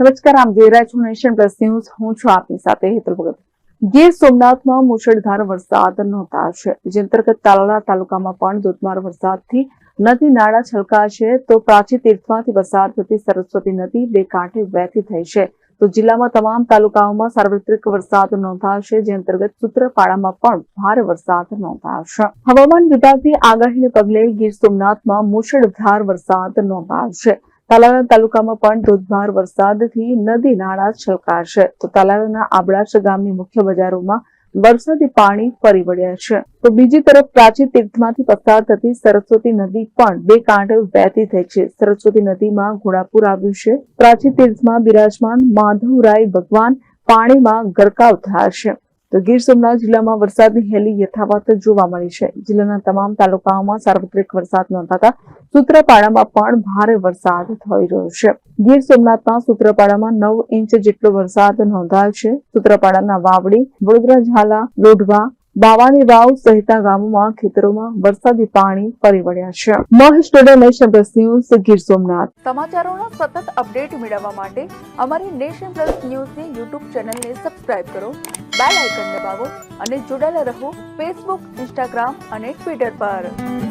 નમસ્કાર, આમ જોઈ રહ્યા છો નેશન પ્લસ ન્યૂઝ. હું છું આપની સાથે હેતલ ભગત. ગીર સોમનાથમાં મુશળધાર વરસાદ નોંધાશે. જે અંતર્ગત તાલાળા તાલુકામાં પણ ધોધમાર વરસાદથી નદી નાળા છલકાશે તો પ્રાચી તીર્થમાંથી પસાર થતી સરસ્વતી નદી બે કાંઠે વહેતી થઈ છે. તો જિલ્લામાં તમામ તાલુકાઓમાં સાર્વત્રિક વરસાદ નોંધાશે, જે અંતર્ગત સૂત્રપાડામાં પણ ભારે વરસાદ નોંધાશે. હવામાન વિભાગની આગાહીને પગલે ગીર સોમનાથમાં મુશળધાર વરસાદ નોંધાશે. તાલાલા તાલુકામાં પણ ધોધમાર વરસાદથી નદી નાળા છલકાશે. તો તાલાલાના આબળાશ ગામની મુખ્ય બજારોમાં વરસાદી પાણી ફરી વળ્યા છે. તો બીજી તરફ પ્રાચી તીર્થમાંથી પસાર થતી સરસ્વતી નદી પણ બે કાંઠે વહેતી થઈ છે. સરસ્વતી નદીમાં ઘોડાપુર આવ્યું છે. પ્રાચી તીર્થમાં બિરાજમાન માધવરાય ભગવાન પાણીમાં ગરકાવ થયા છે. તો ગીર સોમનાથ જિલ્લામાં વરસાદની હેલી યથાવત જોવા મળી છે. જિલ્લાના તમામ તાલુકાઓમાં સાર્વત્રિક વરસાદ નોંધાતા સૂત્રપાડામાં પણ ભારે વરસાદ થઈ રહ્યો છે. ગીર સોમનાથમાં સૂત્રપાડામાં નવ ઇંચ જેટલો વરસાદ નોંધાયો છે. સૂત્રપાડાના વાવડી, વડોદરા, ઝાલા, લોઢવા બાવાની વાવ સહિતના ગામોમાં, ખેતરોમાં વરસાદી પાણી ફરી વળ્યા છે. Mahesh Tode nation plus news, Gir Somnath. સમાચારોના સતત અપડેટ મેળવવા માટે અમારી નેશન પ્લસ ન્યૂઝની યુટ્યુબ ચેનલને સબસ્ક્રાઇબ કરો, બેલ આઇકન દબાવો અને જોડાયેલા રહો ફેસબુક, ઇન્સ્ટાગ્રામ અને ટ્વિટર પર.